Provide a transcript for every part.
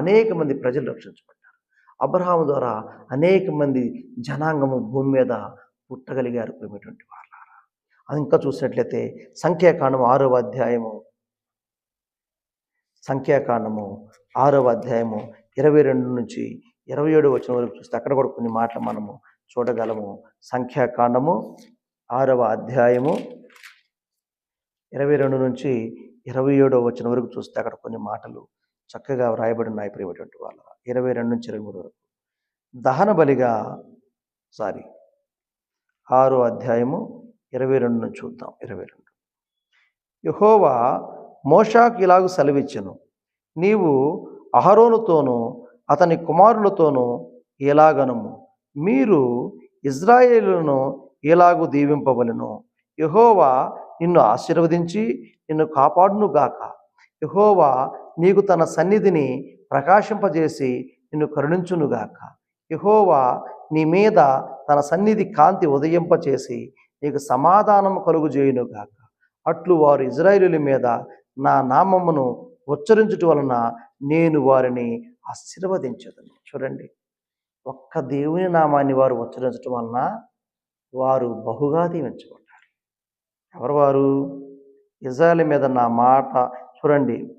అనేక మంది ప్రజలు రక్షించబడ్డారు. అబ్రహాము ద్వారా అనేక మంది జనాంగము భూమి మీద పుట్టగలిగారు ప్రేమటువంటి వాళ్ళారా ఇంకా చూసినట్లయితే సంఖ్యాకాండము ఆరవ అధ్యాయము సంఖ్యాకాండము ఆరవ అధ్యాయము ఇరవై రెండు నుంచి ఇరవై ఏడు వచ్చిన వరకు చూస్తే అక్కడ కూడా కొన్ని మాటలు మనము చూడగలము. సంఖ్యాకాండము ఆరవ అధ్యాయము ఇరవై రెండు నుంచి ఇరవై ఏడో వచ్చిన వరకు చూస్తే అక్కడ కొన్ని మాటలు చక్కగా వ్రాయబడి ఉన్నాయి ప్రియమైనటువంటి వాళ్ళ ఇరవై రెండు నుంచి ఇరవై మూడు వరకు. దహన బలిగా సారీ ఆరో అధ్యాయము ఇరవై రెండు చూద్దాం. ఇరవై రెండు. యహోవా మోషాకు ఇలాగ సెలవిచ్చను. నీవు అహరోనుతోనూ అతని కుమారులతోనూ ఎలాగనము. మీరు ఇజ్రాయేలును ఎలాగూ దీవింపవలను. యహోవా నిన్ను ఆశీర్వదించి నిన్ను కాపాడును గాక యహోవా నీకు తన సన్నిధిని ప్రకాశింపజేసి నిన్ను కరుణించునుగాక. యహోవా నీ మీద తన సన్నిధి కాంతి ఉదయింపచేసి నీకు సమాధానం కలుగు చేయునుగాక అట్లు వారు ఇజ్రాయిలుల మీద నా నామమును ఉచ్చరించుట వలన నేను వారిని ఆశీర్వదించదను. చూడండి ఒక్క దేవుని నామాన్ని వారు ఉచ్చరించటం వలన వారు బహుగా దీవించబడ్డారు. ఎవరు వారు? ఇజ్రాయేల్ మీద నా మాట చూడండి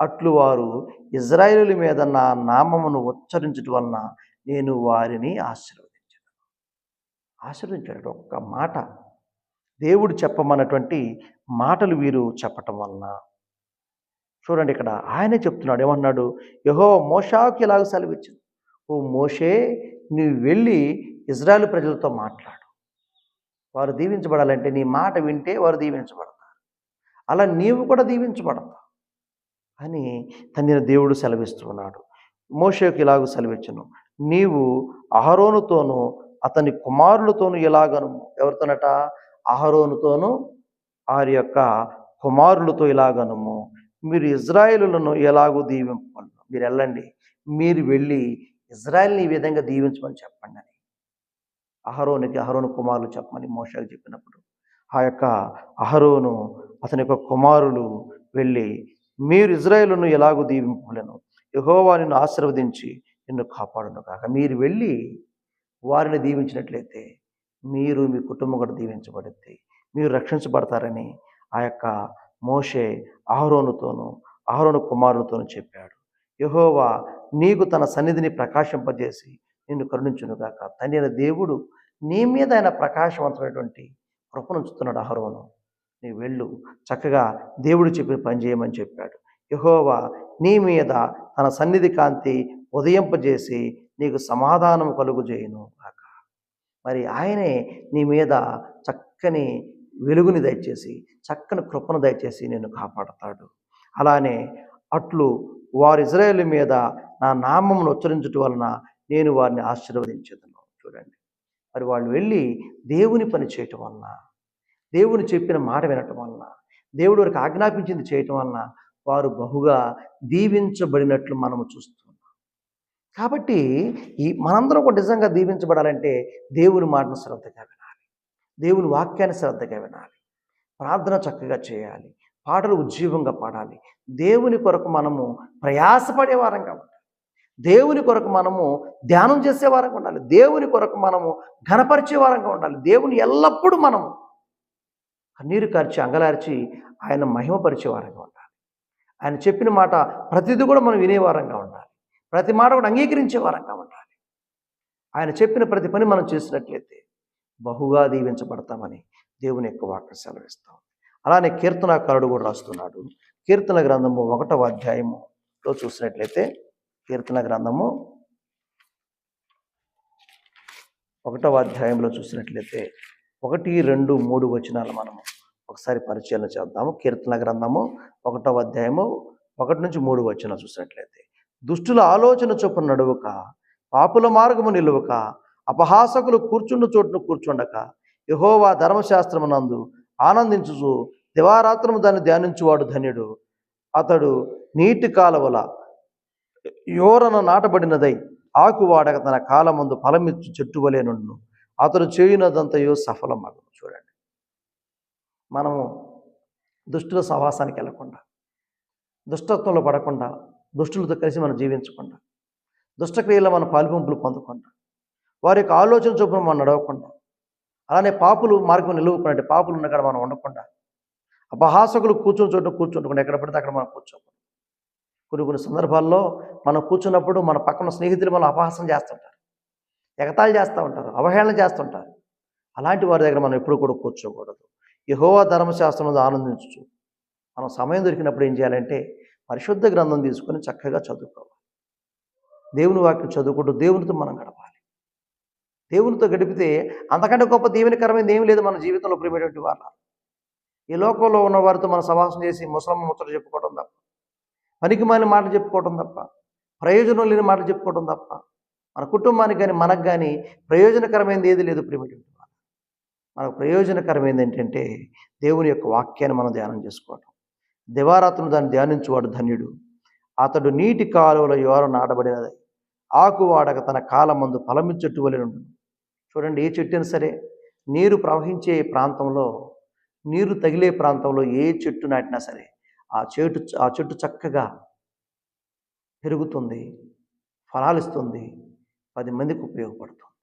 అట్లు వారు ఇజ్రాయేలు మీద నా నామమును ఉచ్చరించటం వలన నేను వారిని ఆశీర్వదించను. ఆశీర్వదించాడు ఒక్క మాట. దేవుడు చెప్పమన్నటువంటి మాటలు వీరు చెప్పటం వలన. చూడండి ఇక్కడ ఆయనే చెప్తున్నాడు. ఏమన్నాడు? యహో మోషాకి ఇలాగ సెలవిచ్చింది. ఓ మోషే నువ్వు వెళ్ళి ఇజ్రాయెల్ ప్రజలతో మాట్లాడు. వారు దీవించబడాలంటే నీ మాట వింటే వారు దీవించబడతారు. అలా నీవు కూడా దీవించబడతావు. అని తన దేవుడు సెలవిస్తున్నాడు. మోషేకు ఇలాగ సెలవిచ్చును. నీవు అహరోనుతోనూ అతని కుమారులతోనూ ఇలాగను ఎవరితోనట? అహరోనుతోనూ వారి యొక్క కుమారులతో ఇలాగనము మీరు ఇజ్రాయేలులను ఎలాగో దీవింపను మీరు వెళ్ళండి. మీరు వెళ్ళి ఇజ్రాయల్ని ఈ విధంగా దీవించమని చెప్పండి. అని అహరోనికి అహరోను కుమారులు చెప్పమని మోషకు చెప్పినప్పుడు ఆ యొక్క అహరోను అతని యొక్క కుమారులు వెళ్ళి మీరు ఇజ్రాయేలును ఎలాగో దీవింపలేను. యహోవా నిన్ను ఆశీర్వదించి నిన్ను కాపాడును కాక మీరు వెళ్ళి వారిని దీవించినట్లయితే మీరు మీ కుటుంబం కూడా దీవించబడితే మీరు రక్షించబడతారని ఆ యొక్క మోషే అహరోనుతోనూ అహరోను కుమారులతోనూ చెప్పాడు. యహోవా నీకు తన సన్నిధిని ప్రకాశింపజేసి నిన్ను కరుణించునుగాక తండ్రి తన దేవుడు నీ మీద ఆయన ప్రకాశవంతమైనటువంటి కృపనుంచుతున్నాడు అహరోను. నీ వెళ్ళు. చక్కగా దేవుడు చెప్పిన పని చేయమని చెప్పాడు. యహోవా నీ మీద తన సన్నిధి కాంతి ఉదయింపజేసి నీకు సమాధానం కలుగు చేయను కాక మరి ఆయనే నీ మీద చక్కని వెలుగుని దయచేసి చక్కని కృపను దయచేసి నిన్ను కాపాడతాడు. అలానే అట్లు వారు ఇజ్రాయేల్ మీద నా నామమును ఉచ్చరించుట వలన నేను వారిని ఆశీర్వదించేదను. చూడండి. మరి వాళ్ళు వెళ్ళి దేవుని పని చేయటం వలన దేవుని చెప్పిన మాట వినటం వలన దేవుడు వారికి ఆజ్ఞాపించింది చేయటం వలన వారు బహుగా దీవించబడినట్లు మనము చూస్తున్నాం. కాబట్టి ఈ మనందరం ఒక నిజంగా దీవించబడాలంటే దేవుని మాటను శ్రద్ధగా వినాలి. దేవుని వాక్యాన్ని శ్రద్ధగా వినాలి. ప్రార్థన చక్కగా చేయాలి. పాటలు ఉజ్జీవంగా పాడాలి. దేవుని కొరకు మనము ప్రయాసపడే వారంగా ఉండాలి. దేవుని కొరకు మనము ధ్యానం చేసే వారంగా ఉండాలి. దేవుని కొరకు మనము ఘనపరిచే వారంగా ఉండాలి. దేవుని ఎల్లప్పుడూ మనము కన్నీరు కార్చి అంగలార్చి ఆయన మహిమపరిచే వారంగా ఉండాలి. ఆయన చెప్పిన మాట ప్రతిదీ కూడా మనం వినేవారంగా ఉండాలి. ప్రతి మాట కూడా అంగీకరించే వారంగా ఉండాలి. ఆయన చెప్పిన ప్రతి పని మనం చేసినట్లయితే బహుగా దీవించబడతామని దేవుని యొక్క వాక్య సెలవిస్తాం. అలానే కీర్తనాకారుడు కూడా రాస్తున్నాడు. కీర్తన గ్రంథము ఒకటవ అధ్యాయములో చూసినట్లయితే కీర్తన గ్రంథము ఒకటవ అధ్యాయంలో చూసినట్లయితే ఒకటి రెండు మూడు వచనాలు మనము ఒకసారి పరిచయం చేద్దాము. కీర్తన గ్రంథము ఒకటవ అధ్యాయము ఒకటి నుంచి మూడు వచ్చిన చూసినట్లయితే దుష్టుల ఆలోచన చొప్పున నడువక పాపుల మార్గము నిలువక అపహాసకులు కూర్చున్న చోటును కూర్చుండక యహోవా ధర్మశాస్త్రమునందు ఆనందించుచు దివారాత్రము దాన్ని ధ్యానించువాడు ధన్యుడు. అతడు నీటి కాలవల యోరన నాటబడినదై ఆకు వాడక తన కాలమందు ఫలమిచ్చు చెట్టు వలె అతడు చేయునదంతయో సఫలమగు చూడండి. మనము దుష్టుల సహవాసానికి వెళ్ళకుండా దుష్టత్వంలో పడకుండా దుష్టులతో కలిసి మనం జీవించకుండా దుష్టక్రియలో మన పాలుపంపులు పొందకుండా వారి యొక్క ఆలోచన చొప్పున మనం నడవకుండా అలానే పాపులు మార్గం నిలువుకున్నట్టు పాపులు ఉన్న మనం ఉండకుండా అపహాసకులు కూర్చొని చోట కూర్చుంటకుండా ఎక్కడ పడితే అక్కడ మనం కూర్చోకూడదు. కొన్ని కొన్ని సందర్భాల్లో మనం కూర్చున్నప్పుడు మన పక్కన స్నేహితులు మనం అపహాసం చేస్తుంటారు ఎగతాళి చేస్తూ ఉంటారు అవహేళన చేస్తుంటారు. అలాంటి వారి దగ్గర మనం ఎప్పుడు కూడా కూర్చోకూడదు. యహోవా ధర్మశాస్త్రం ఆనందించు మనం సమయం దొరికినప్పుడు ఏం చేయాలంటే పరిశుద్ధ గ్రంథం తీసుకొని చక్కగా చదువుకోవాలి. దేవుని వాక్యం చదువుకుంటూ దేవునితో మనం గడపాలి. దేవునితో గడిపితే అంతకంటే గొప్ప దీవెనకరమైనది ఏమీ లేదు మన జీవితంలో ప్రియమైనటువంటి వాళ్ళ ఈ లోకంలో ఉన్న వారితో మనం సవాసం చేసి ముసలమ్మ ముచ్చట చెప్పుకోవడం తప్ప పనికి మాలిన మాటలు చెప్పుకోవడం తప్ప ప్రయోజనం లేని మాటలు చెప్పుకోవడం తప్ప మన కుటుంబానికి కానీ మనకు కానీ ప్రయోజనకరమైనది ఏది లేదు ప్రియమైనటువంటి మనకు ప్రయోజనకరమైనది ఏంటంటే దేవుని యొక్క వాక్యాన్ని మనం ధ్యానం చేసుకోవడం దివారాత్రులు దాన్ని ధ్యానించువాడు ధన్యుడు. అతడు నీటి కాలువల యోర నాటబడినది. ఆకు వాడక తన కాలమందు ఫలమిచ్చట్టు వలె చూడండి ఏ చెట్టు అయినా సరే నీరు ప్రవహించే ప్రాంతంలో నీరు తగిలే ప్రాంతంలో ఏ చెట్టు నాటినా సరే ఆ చెట్టు ఆ చెట్టు చక్కగా పెరుగుతుంది ఫలాలిస్తుంది పది మందికి ఉపయోగపడుతుంది.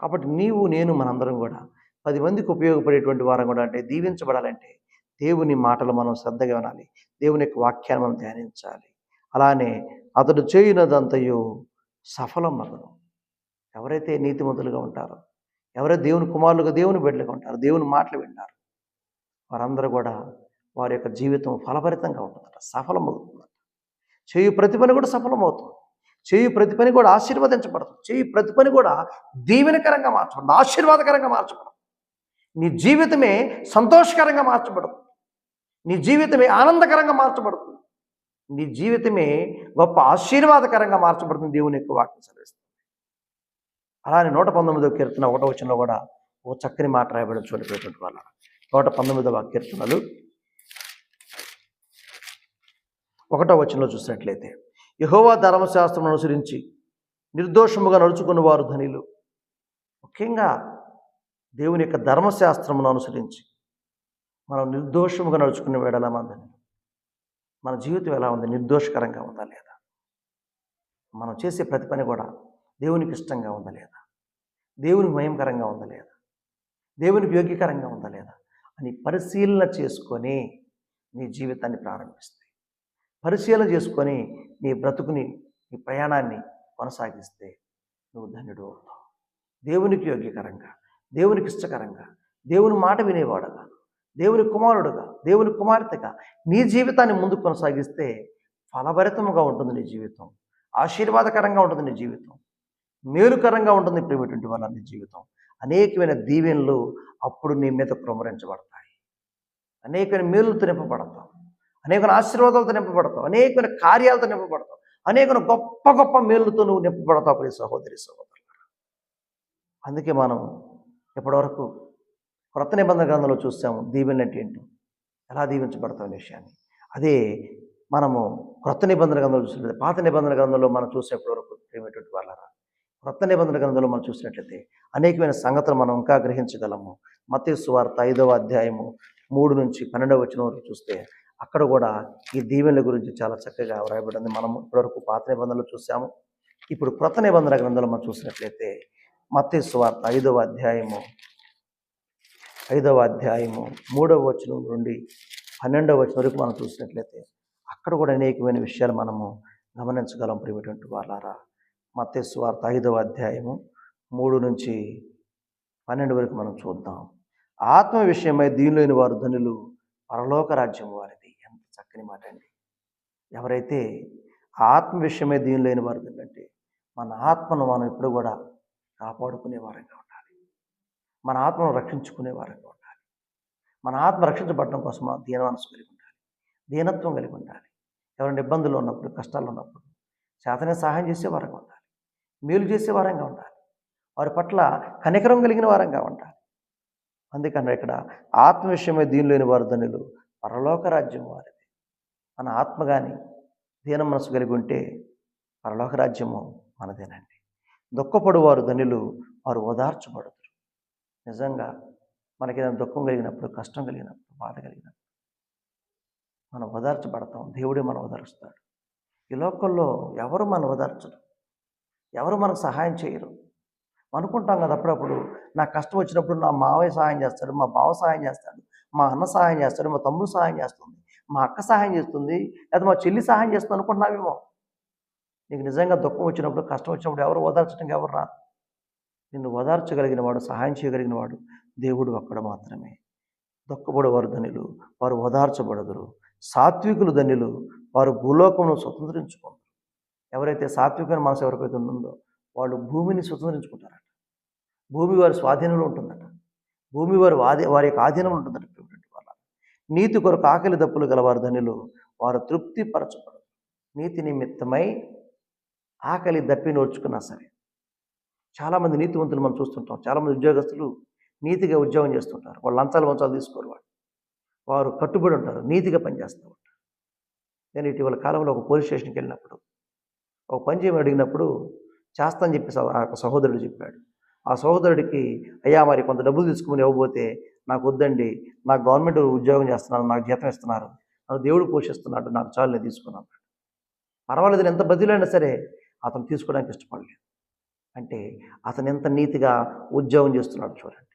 కాబట్టి నీవు నేను మనందరం కూడా పది మందికి ఉపయోగపడేటువంటి వారం కూడా అంటే దీవించబడాలంటే దేవుని మాటలు మనం శ్రద్ధగా వినాలి. దేవుని యొక్క వాక్యాన్ని మనం ధ్యానించాలి. అలానే అతడు చేయునదంతయు సఫలం మగను ఎవరైతే నీతిమంతులుగా ఉంటారో ఎవరైతే దేవుని కుమారులుగా దేవుని బిడ్డలుగా ఉంటారు దేవుని మాటలు వింటారు వారందరూ కూడా వారి యొక్క జీవితం ఫలభరితంగా ఉంటుందట సఫలమవుతుందట చేయు ప్రతి పని కూడా సఫలమవుతుంది. చేయు ప్రతి పని కూడా ఆశీర్వదించబడుతుంది. చేయు ప్రతి పని కూడా దీవెనకరంగా మార్చబడుతుంది ఆశీర్వాదకరంగా మార్చబడుతుంది. నీ జీవితమే సంతోషకరంగా మార్చబడుతుంది. నీ జీవితమే ఆనందకరంగా మార్చబడుతుంది. నీ జీవితమే గొప్ప ఆశీర్వాదకరంగా మార్చబడుతుంది దేవుని యొక్క వాక్యం సెలవిస్తుంది అలానే నూట పంతొమ్మిదవ కీర్తన ఒకటో వచనంలో కూడా ఓ చక్కని మాట రాయబడి చూడబోయేటువంటి వాళ్ళ నూట పంతొమ్మిదవ కీర్తనలు. ఒకటో వచనంలో చూసినట్లయితే యహోవా ధర్మశాస్త్రం అనుసరించి నిర్దోషముగా నడుచుకున్న వారు ధనిలు. ముఖ్యంగా దేవుని యొక్క ధర్మశాస్త్రమును అనుసరించి మనం నిర్దోషముగా నడుచుకునే వేడలా మందని మన జీవితం ఎలా ఉంది? నిర్దోషకరంగా ఉందా లేదా? మనం చేసే ప్రతి పని కూడా దేవునికి ఇష్టంగా ఉందా లేదా? దేవునికి భయంకరంగా ఉందా లేదా? దేవునికి యోగ్యకరంగా ఉందా లేదా? అని పరిశీలన చేసుకొని నీ జీవితాన్ని ప్రారంభిస్తే పరిశీలన చేసుకొని నీ బ్రతుకుని నీ ప్రయాణాన్ని కొనసాగిస్తే నువ్వు ధన్యుడు అవుతావు. దేవునికి యోగ్యకరంగా దేవునికి ఇష్టకరంగా దేవుని మాట వినేవాడుగా దేవుని కుమారుడుగా దేవుని కుమార్తెగా నీ జీవితాన్ని ముందు కొనసాగిస్తే ఫలభరితముగా ఉంటుంది నీ జీవితం ఆశీర్వాదకరంగా ఉంటుంది నీ జీవితం మేలుకరంగా ఉంటుంది ప్రేమటువంటి వాళ్ళ నీ జీవితం. అనేకమైన దీవెనలు అప్పుడు నీ మీద కుమరించబడతాయి అనేకమైన మేలులతో నింపబడతాం అనేకమైన ఆశీర్వాదాలతో నింపబడతావు అనేకమైన కార్యాలతో నింపబడతావు అనేకమైన గొప్ప గొప్ప మేలులతో నువ్వు నింపబడతావు ప్రియ సహోదరి సహోదరు అందుకే మనం ఇప్పటివరకు క్రొత్త నిబంధన గ్రంథంలో చూసాము దీవెన అంటే ఏంటో? ఎలా దీవించబడతాం అనే విషయాన్ని. అదే మనము క్రొత్త నిబంధన గ్రంథంలో చూసినట్లయితే పాత నిబంధన గ్రంథంలో మనం చూసేప్పటి వరకు ప్రేమటువంటి వాళ్ళరా? క్రొత్త నిబంధన గ్రంథంలో మనం చూసినట్లయితే అనేకమైన సంగతులు మనం ఇంకా గ్రహించగలము. మత్తయి సువార్త ఐదవ అధ్యాయము మూడు నుంచి పన్నెండవ వచ్చిన వరకు చూస్తే అక్కడ కూడా ఈ దీవెనల గురించి చాలా చక్కగా వ్రాయబడింది. మనం ఇప్పటివరకు పాత నిబంధనలు చూసాము. ఇప్పుడు క్రొత్త నిబంధన గ్రంథంలో మనం చూసినట్లయితే మత్తి స్వార్త ఐదవ అధ్యాయము. ఐదవ అధ్యాయము మూడవ వచనం నుండి పన్నెండవ వచనం వరకు మనం చూసినట్లయితే అక్కడ కూడా అనేకమైన విషయాలు మనము గమనించగలం ప్రియమైనటువంటి వాళ్ళారా మత్తి స్వార్త ఐదవ అధ్యాయము మూడు నుంచి పన్నెండు వరకు మనం చూద్దాం. ఆత్మ విషయమై దీనిలోని వారు ధనులు పరలోక రాజ్యం వారిది. ఎంత చక్కని మాట అండి. ఎవరైతే ఆత్మ విషయమై దీనిలోని వారు అంటే మన ఆత్మను మనం ఎప్పుడు కూడా కాపాడుకునే వారంగా ఉండాలి. మన ఆత్మను రక్షించుకునే వారంగా ఉండాలి. మన ఆత్మ రక్షించబడడం కోసం దీన మనసు కలిగి ఉండాలి. దీనత్వం కలిగి ఉండాలి. ఎవరైనా ఇబ్బందులు ఉన్నప్పుడు కష్టాలు ఉన్నప్పుడు చేతనే సహాయం చేసే వారంగా ఉండాలి. మేలు చేసే వారంగా ఉండాలి. వారి పట్ల కనికరం కలిగిన వారంగా ఉండాలి. అందుకని ఇక్కడ ఆత్మ విషయమే దీనిలోని వారు ధనులు. పరలోక రాజ్యం వారిది. మన ఆత్మ కానీ దీన మనసు కలిగి ఉంటే పరలోక రాజ్యము మనదేనండి. దుఃఖపడువారు ధనులు వారు ఓదార్చబడతారు. నిజంగా మనకి ఏదైనా దుఃఖం కలిగినప్పుడు కష్టం కలిగినప్పుడు బాధ కలిగినప్పుడు మనం ఓదార్చబడతాం. దేవుడే మనం ఓదారుస్తాడు. ఈ లోకంలో ఎవరు మనం ఓదార్చరు? ఎవరు మనకు సహాయం చేయరు? అనుకుంటాం కదా అప్పుడప్పుడు నాకు కష్టం వచ్చినప్పుడు నా మావయ్య సహాయం చేస్తాడు మా బావ సహాయం చేస్తాడు మా అన్న సహాయం చేస్తాడు మా తమ్ముడు సహాయం చేస్తుంది మా అక్క సహాయం చేస్తుంది లేదా మా చెల్లి సహాయం చేస్తుంది అనుకుంటున్నావేమో. నీకు నిజంగా దుఃఖం వచ్చినప్పుడు కష్టం వచ్చినప్పుడు ఎవరు ఓదార్చడం ఎవరు రాదు. నిన్ను ఓదార్చగలిగిన వాడు సహాయం చేయగలిగిన వాడు దేవుడు ఒక్కడ మాత్రమే. దుఃఖపడేవారు ధనులు వారు ఓదార్చబడదురు. సాత్వికులు ధనులు వారు భూలోకమును స్వతంత్రించుకుంటారు ఎవరైతే సాత్వికమైన మనసు ఎవరికైతే ఉంటుందో వాళ్ళు భూమిని స్వతంత్రించుకుంటారట. భూమి వారి స్వాధీనంలో ఉంటుందట. భూమి వారి వాది వారి యొక్క ఆధీనంలో ఉంటుందట వాళ్ళ నీతి కొరకు ఆకలి దప్పులు గలవారు ధనులు వారు తృప్తి పరచబడరు నీతి నిమిత్తమై ఆకలి దప్పి నోర్చుకున్నా సరే. చాలామంది నీతివంతులు మనం చూస్తుంటాం. చాలామంది ఉద్యోగస్తులు నీతిగా ఉద్యోగం చేస్తుంటారు. వాళ్ళు లంచాలు మంచాలు తీసుకోరు వాళ్ళు. వారు కట్టుబడి ఉంటారు. నీతిగా పనిచేస్తూ ఉంటారు. నేను ఇటీవల కాలంలో ఒక పోలీస్ స్టేషన్కి వెళ్ళినప్పుడు ఒక పని చేయమని అడిగినప్పుడు చేస్తా అని చెప్పి ఆ యొక్క సహోదరుడు చెప్పాడు. ఆ సహోదరుడికి అయ్యా మరి కొంత డబ్బులు తీసుకుని ఇవ్వబోతే నాకు వద్దండి. నాకు గవర్నమెంట్ ఉద్యోగం చేస్తున్నాను నాకు జీతం ఇస్తున్నారు. నన్ను దేవుడు పోషిస్తున్నాడు. నాకు చాలు నేను తీసుకున్నాను పర్వాలేదు నేను ఎంత బదిలైనా సరే అతను తీసుకోవడానికి ఇష్టపడలేదు. అంటే అతను ఎంత నీతిగా ఉద్యోగం చేస్తున్నాడు చూడండి.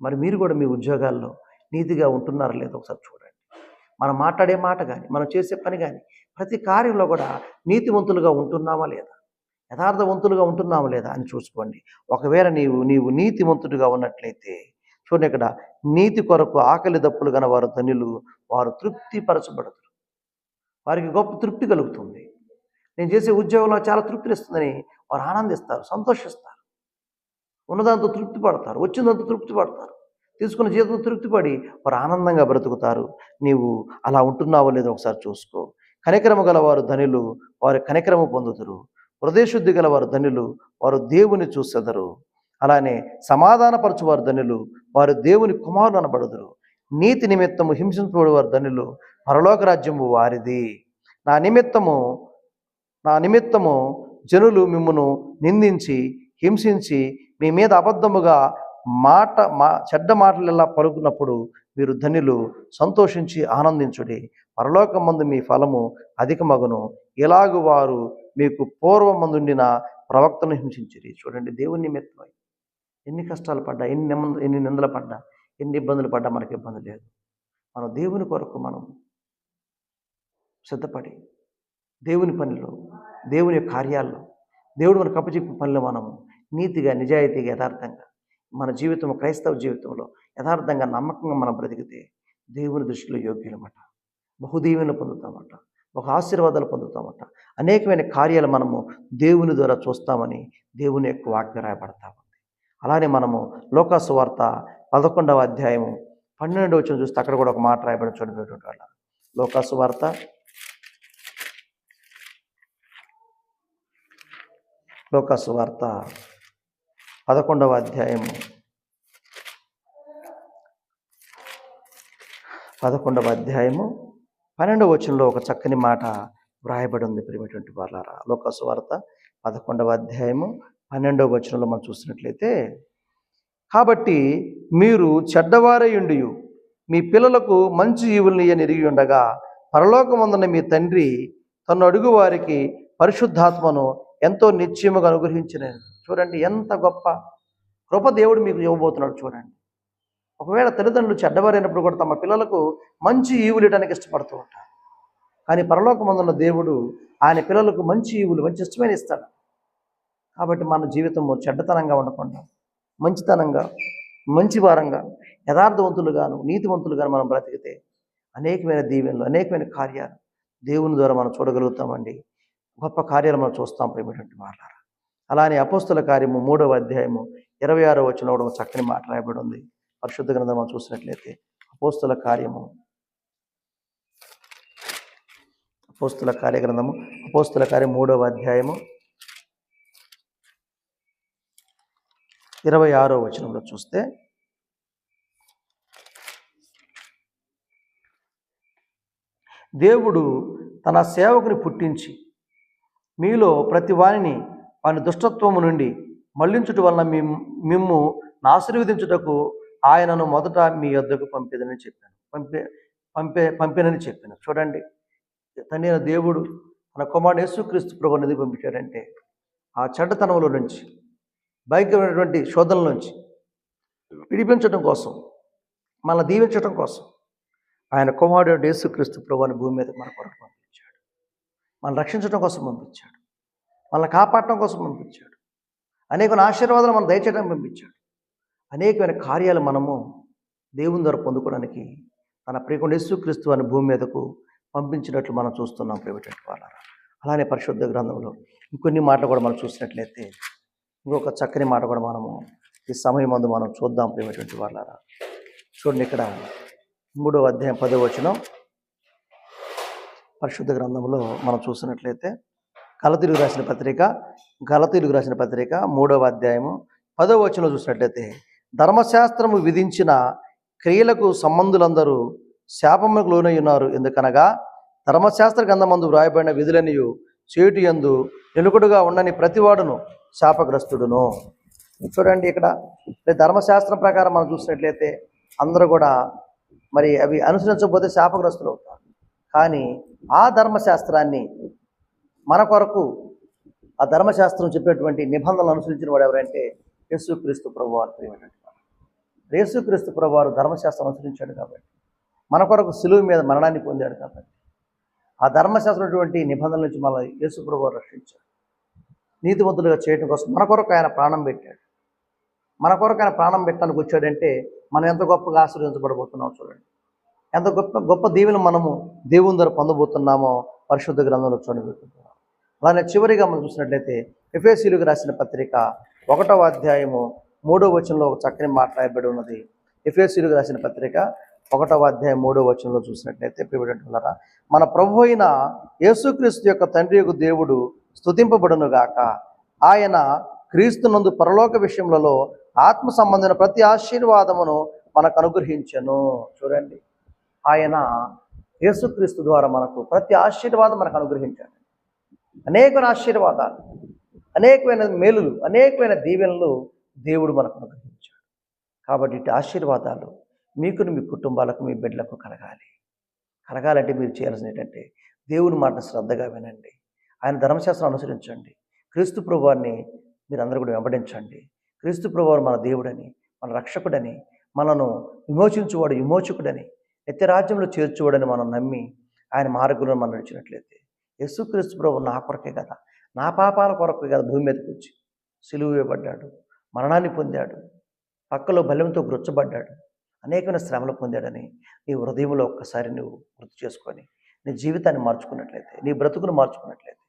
మరి మీరు కూడా మీ ఉద్యోగాల్లో నీతిగా ఉంటున్నారో లేదో ఒకసారి చూడండి. మనం మాట్లాడే మాట కానీ మనం చేసే పని కానీ ప్రతి కార్యంలో కూడా నీతివంతులుగా ఉంటున్నామా లేదా? యథార్థవంతులుగా ఉంటున్నామా లేదా అని చూసుకోండి. ఒకవేళ నీవు నీవు నీతివంతుడిగా ఉన్నట్లయితే చూడండి ఇక్కడ నీతి కొరకు ఆకలి దప్పులు గన వారు ధనులు వారు తృప్తి పరచబడతారు వారికి గొప్ప తృప్తి కలుగుతుంది. నేను చేసే ఉద్యోగంలో చాలా తృప్తినిస్తుందని వారు ఆనందిస్తారు సంతోషిస్తారు. ఉన్నదాంతో తృప్తి పడతారు వచ్చిందంతో తృప్తి పడతారు తీసుకున్న జీతం తృప్తిపడి వారు ఆనందంగా బ్రతుకుతారు. నీవు అలా ఉంటున్నావో లేదో ఒకసారి చూసుకో. కనికరము గలవారు ధనులు వారు కనికరము పొందుతురు హృదయశుద్ధి గలవారు ధనులు వారు దేవుని చూసెదరు. అలానే సమాధానపరచువారు ధనులు వారు దేవుని కుమారులు అనబడుదురు. నీతి నిమిత్తము హింసింపబడేవారు ధనులు పరలోక రాజ్యము వారిది. నా నిమిత్తము నా నిమిత్తము జనులు మిమ్మను నిందించి హింసించి మీ మీద అబద్ధముగా మాట మా చెడ్డ మాటలెల్లా పలుకున్నప్పుడు మీరు ధనులు సంతోషించి ఆనందించుడి. పరలోకమందు మీ ఫలము అధికమగును. ఇలాగు వారు మీకు పూర్వమందుండిన ప్రవక్తను హింసించిరి. చూడండి దేవుని నిమిత్తమై. ఎన్ని కష్టాలు పడ్డా ఎన్ని నిమ్మ ఎన్ని నిందలు పడ్డా ఎన్ని ఇబ్బందులు పడ్డా మనకి ఇబ్బంది లేదు. మనం దేవుని కొరకు మనం సిద్ధపడి దేవుని పనిలో దేవుని యొక్క కార్యాల్లో దేవుడు మనకు అప్పచెప్పిన పనిలో మనము నీతిగా నిజాయితీగా యథార్థంగా మన జీవితం క్రైస్తవ జీవితంలో యథార్థంగా నమ్మకంగా మనం బ్రతికితే దేవుని దృష్టిలో యోగ్యులమాట. బహుదీవెనలు పొందుతామట. ఒక ఆశీర్వాదాలు పొందుతామట. అనేకమైన కార్యాలు మనము దేవుని ద్వారా చూస్తామని దేవుని యొక్క వాక్య రాయబడతా ఉంది అలానే మనము లోకాసు వార్త పదకొండవ అధ్యాయము పన్నెండవ వచ్చిన చూస్తే అక్కడ కూడా ఒక మాట రాయబడి చూడబోయేటువంటి వాళ్ళ. లోకాసు వార్త లోకాసు వార్త పదకొండవ అధ్యాయము పదకొండవ అధ్యాయము పన్నెండవ వచనంలో ఒక చక్కని మాట వ్రాయబడి ఉంది ప్రియమైనటువంటి వాళ్ళారా లోకాసు వార్త పదకొండవ అధ్యాయము పన్నెండవ వచనంలో మనం చూసినట్లయితే కాబట్టి మీరు చెడ్డవారయుండి మీ పిల్లలకు మంచి జీవుల్ని ఎరిగి ఉండగా పరలోకమందున మీ తండ్రి తను అడుగు వారికి పరిశుద్ధాత్మను ఎంతో నిశ్చయముగా అనుగ్రహించిన చూడండి ఎంత గొప్ప కృప దేవుడు మీకు ఇవ్వబోతున్నాడు చూడండి. ఒకవేళ తల్లిదండ్రులు చెడ్డవారైనప్పుడు కూడా తమ పిల్లలకు మంచి ఈవులు ఇవ్వడానికి ఇష్టపడుతూ ఉంటారు. కానీ పరలోకమందున్న దేవుడు ఆయన పిల్లలకు మంచి ఈవులు మంచి ఇష్టమైన ఇస్తాడు. కాబట్టి మన జీవితము చెడ్డతనంగా ఉండకుండా మంచితనంగా మంచి వారంగా యథార్థవంతులుగాను నీతివంతులుగాను మనం బ్రతికితే అనేకమైన దీవెనలు అనేకమైన కార్యాలు దేవుని ద్వారా మనం చూడగలుగుతామండి. గొప్ప కార్యాలు మనం చూస్తాం ప్రేమటువంటి మాట్లాడారు అలానే అపోస్తుల కార్యము మూడవ అధ్యాయము ఇరవై ఆరో వచ్చిన కూడా చక్కని మాట రాయబడి ఉంది. పరిశుద్ధ గ్రంథం మనం చూసినట్లయితే అపోస్తుల కార్యము అపోస్తుల కార్యగ్రంథము అపోస్తుల కార్యం మూడవ అధ్యాయము ఇరవై ఆరో వచనంలో చూస్తే దేవుడు తన సేవకుని పుట్టించి మీలో ప్రతి వారిని వాని దుష్టత్వము నుండి మళ్ళించుట వలన మీ మిమ్ము ఆశీర్వదించుటకు ఆయనను మొదట మీ యొద్దకు పంపేదని చెప్పాను. పంపే పంపే పంపేనని చెప్పాను. చూడండి. తండ్రి దేవుడు మన కుమారుడు యేసుక్రీస్తు ప్రభు నిధి పంపించాడంటే ఆ చెడ్డతనంలో నుంచి భయంకరమైనటువంటి శోధనల నుంచి విడిపించడం కోసం మనల్ని దీవించడం కోసం ఆయన కుమారుడు యేసుక్రీస్తు ప్రభుని భూమి మీద మన కొరకు పంపించాడు మనల్ని రక్షించడం కోసం పంపించాడు. మనల్ని కాపాడటం కోసం పంపించాడు. అనేకమైన ఆశీర్వాదాలు మనం దయచేయడానికి పంపించాడు. అనేకమైన కార్యాలు మనము దేవుని ద్వారా పొందుకోవడానికి తన ప్రియకుండా యేసుక్రీస్తు అని భూమి మీదకు పంపించినట్లు మనం చూస్తున్నాం ప్రేమటువంటి వాళ్ళ అలానే పరిశుద్ధ గ్రంథంలో ఇంకొన్ని మాటలు కూడా మనం చూసినట్లయితే ఇంకొక చక్కని మాట కూడా మనము ఈ సమయం మందు మనం చూద్దాం ప్రేమటువంటి వాళ్ళారా చూడండి ఇక్కడ మూడో అధ్యాయం పదవచనం పరిశుద్ధ గ్రంథంలో మనం చూసినట్లయితే గలతీలకు రాసిన పత్రిక గలతీలకు రాసిన పత్రిక మూడవ అధ్యాయము పదవ వచనంలో చూసినట్లయితే ధర్మశాస్త్రము విధించిన క్రియలకు సంబంధులందరూ శాపములకు లోనై ఉన్నారు. ఎందుకనగా ధర్మశాస్త్ర గ్రంథమందు వ్రాయబడిన విధులనియు చేటు యందు నిలుకుడుగా ఉండని ప్రతివాడును శాపగ్రస్తుడును. చూడండి ఇక్కడ ధర్మశాస్త్రం ప్రకారం మనం చూసినట్లయితే అందరూ కూడా మరి అవి అనుసరించకపోతే శాపగ్రస్తులు అవుతారు. కానీ ఆ ధర్మశాస్త్రాన్ని మన కొరకు ఆ ధర్మశాస్త్రం చెప్పేటువంటి నిబంధనలు అనుసరించిన వాడు ఎవరంటే యేసుక్రీస్తు ప్రభు వారు ప్రియమైనటువంటి వాడు యేసుక్రీస్తు ప్రభు వారు ధర్మశాస్త్రం అనుసరించాడు కాబట్టి మన కొరకు సులువు మీద మరణాన్ని పొందాడు కాబట్టి ఆ ధర్మశాస్త్రం అటువంటి నిబంధనల నుంచి మన యేసు ప్రభు వారు రక్షించాడు. నీతివంతులుగా చేయడం కోసం మన కొరకు ఆయన ప్రాణం పెట్టాడు. మన కొరకు ఆయన ప్రాణం పెట్టడానికి వచ్చాడంటే మనం ఎంత గొప్పగా ఆశీర్వదించబడబోతున్నామో చూడండి. ఎంత గొప్ప గొప్ప దీవెన మనము దేవుని ద్వారా పొందబోతున్నామో పరిశుద్ధ గ్రంథంలో చూడబోతున్నాం. అలానే చివరిగా మనం చూసినట్లయితే ఎఫ్ఎస్సీలకు రాసిన పత్రిక ఒకటవ అధ్యాయము మూడో వచనంలో ఒక చక్కని మాట్లాడబడి ఉన్నది. ఎఫ్ఎస్సీలకు రాసిన పత్రిక ఒకటవ అధ్యాయం మూడో వచనంలో చూసినట్లయితే ప్రివిడంటున్నారా మన ప్రభు అయిన యేసుక్రీస్తు యొక్క తండ్రి యొక్క దేవుడు స్తుతింపబడును గాక. ఆయన క్రీస్తునందు పరలోక విషయములలో ఆత్మ సంబంధమైన ప్రతి ఆశీర్వాదమును మనకు అనుగ్రహించను. చూడండి. ఆయన యేసుక్రీస్తు ద్వారా మనకు ప్రతి ఆశీర్వాదం మనకు అనుగ్రహించాడు. అనేకమైన ఆశీర్వాదాలు అనేకమైన మేలులు అనేకమైన దీవెనలు దేవుడు మనకు అనుగ్రహించాడు. కాబట్టి ఇటు ఆశీర్వాదాలు మీకు మీ కుటుంబాలకు మీ బిడ్డలకు కలగాలి. కలగాలంటే మీరు చేయాల్సింది ఏంటంటే దేవుని మాట శ్రద్ధగా వినండి. ఆయన ధర్మశాస్త్రం అనుసరించండి. క్రీస్తు ప్రభువాన్ని మీరందరూ కూడా వెంబడించండి. క్రీస్తు ప్రభువారు మన దేవుడని మన రక్షకుడని మనను విమోచించువాడు విమోచకుడని నిత్య రాజ్యంలో చేర్చువాడని మనం నమ్మి ఆయన మార్గంలో మనం నడిచినట్లయితే యేసుక్రీస్తు ప్రభు నా కొరకే కదా. నా పాపాల కొరకే కదా భూమి మీదకి వచ్చి సిలువ వేయబడ్డాడు మరణాన్ని పొందాడు పక్కలో బలంతో గుర్చబడ్డాడు అనేకమైన శ్రమలు పొందాడని నీ హృదయంలో ఒక్కసారి నువ్వు గుర్తు చేసుకొని నీ జీవితాన్ని మార్చుకున్నట్లయితే నీ బ్రతుకును మార్చుకున్నట్లయితే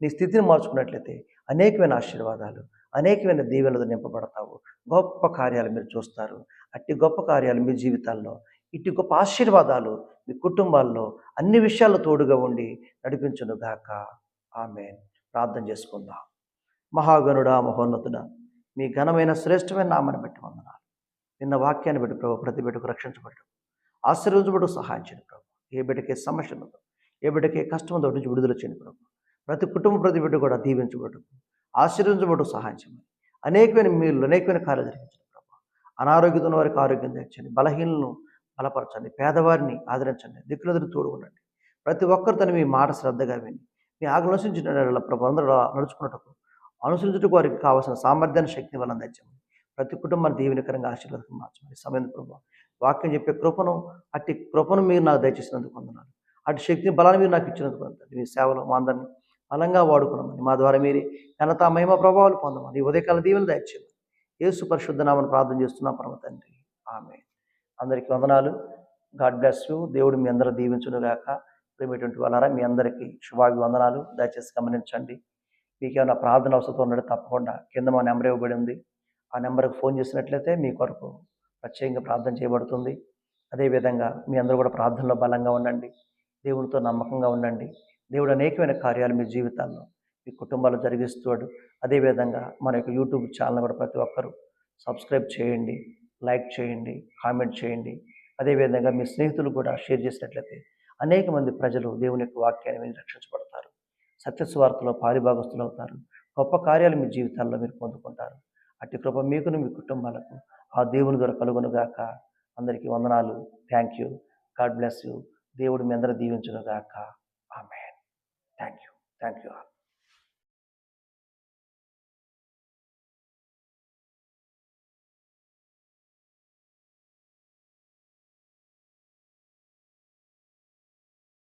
నీ స్థితిని మార్చుకున్నట్లయితే అనేకమైన ఆశీర్వాదాలు అనేకమైన దీవెనలతో నింపబడతావు. గొప్ప కార్యాలు మీరు చూస్తారు. అట్టి గొప్ప కార్యాలు మీ జీవితాల్లో ఇటు గొప్ప ఆశీర్వాదాలు మీ కుటుంబాల్లో అన్ని విషయాల్లో తోడుగా ఉండి నడిపించును గాక. ఆమె ప్రార్థన చేసుకుందాం. మహాగణుడా మహోన్నతుడ మీ ఘనమైన శ్రేష్టమైన నామని బట్టి వందనాలు. నిన్న వాక్యాన్ని బట్టి ప్రభు ప్రతి బిడ్డకు రక్షించబడ్డు ఆశీర్వదించబడు సహాయం చేయండి ప్రభు. ఏ బిడ్డకే సమస్య ఉండదు ఏ బిడ్డకే కష్టం ఉందో నుంచి విడుదల చేయండి ప్రభు. ప్రతి కుటుంబ ప్రతి బిడ్డ కూడా దీవించబడు ఆశీర్వించబడు సహాయం చేయమని అనేకమైన మీరు అనేకమైన కార్యాలు జరిగించండి ప్రభు. అనారోగ్యంతో ఉన్న వారికి ఆరోగ్యం తెచ్చండి బలహీనలను బలపరచండి. పేదవారిని ఆదరించండి. దిక్కులెదురు తోడు ఉండండి ప్రతి ఒక్కరు తను మీ మాట శ్రద్ధగా విని మీ ఆజ్ఞ అనుసరించిన ప్రభు అందరూ నడుచుకున్నటకు అనుసరించుటకు వారికి కావాల్సిన సామర్థ్యాన్ని శక్తిని వలన తెచ్చమని ప్రతి కుటుంబాన్ని దీవెనకరంగా ఆశీర్వాదం మార్చండి సమయం ప్రభు. వాక్యం చెప్పే కృపను అట్టి కృపను మీరు నాకు దయచేసినందుకు వందనాలు. అటు శక్తిని బలాన్ని మీరు నాకు ఇచ్చినందుకు వందనాలు. మీ సేవలో మా అందరినీ బలంగా వాడుకున్నామని మా ద్వారా మీరు ఘనత మహిమ ప్రభావాలు పొందమని ఉదయకాల దీవెన దయచేయమని. యేసు పరిశుద్ధ నామని ప్రార్థన చేస్తున్నా. పరమ తండ్రి. ఆమె అందరికీ వందనాలు. God bless you. దేవుడు మీ అందరూ దీవించునుగాక ప్రేమటువంటి వాళ్ళారా మీ అందరికీ శుభాభివందనాలు. దయచేసి గమనించండి. మీకు ఏమైనా ప్రార్థన అవసరం ఉన్నట్టు తప్పకుండా కింద మా నెంబర్ ఇవ్వబడి ఉంది. ఆ నెంబర్కి ఫోన్ చేసినట్లయితే మీ కొరకు ప్రత్యేకంగా ప్రార్థన చేయబడుతుంది. అదేవిధంగా మీ అందరూ కూడా ప్రార్థనలో బలంగా ఉండండి. దేవునితో నమ్మకంగా ఉండండి. దేవుడు అనేకమైన కార్యాలు మీ జీవితాల్లో మీ కుటుంబాల్లో జరిగిస్తాడు. అదేవిధంగా మన యొక్క యూట్యూబ్ ఛానల్ కూడా ప్రతి ఒక్కరూ సబ్స్క్రైబ్ చేయండి. లైక్ చేయండి కామెంట్ చేయండి. అదేవిధంగా మీ స్నేహితులు కూడా షేర్ చేసినట్లయితే అనేక మంది ప్రజలు దేవుని యొక్క వాక్యాన్ని విని రక్షించబడతారు. సత్యస్వార్థలో పారిభాగస్తులు అవుతారు. గొప్ప కార్యాలు మీ జీవితాల్లో మీరు పొందుకుంటారు. అట్టి కృప మీకును మీ కుటుంబాలకు ఆ దేవుని ద్వారా కలుగునుగాక. అందరికీ వందనాలు. Thank you God bless you దేవుడు మీ అందరూ దీవించునుగాక. ఆమె థ్యాంక్ యూ థ్యాంక్ యూ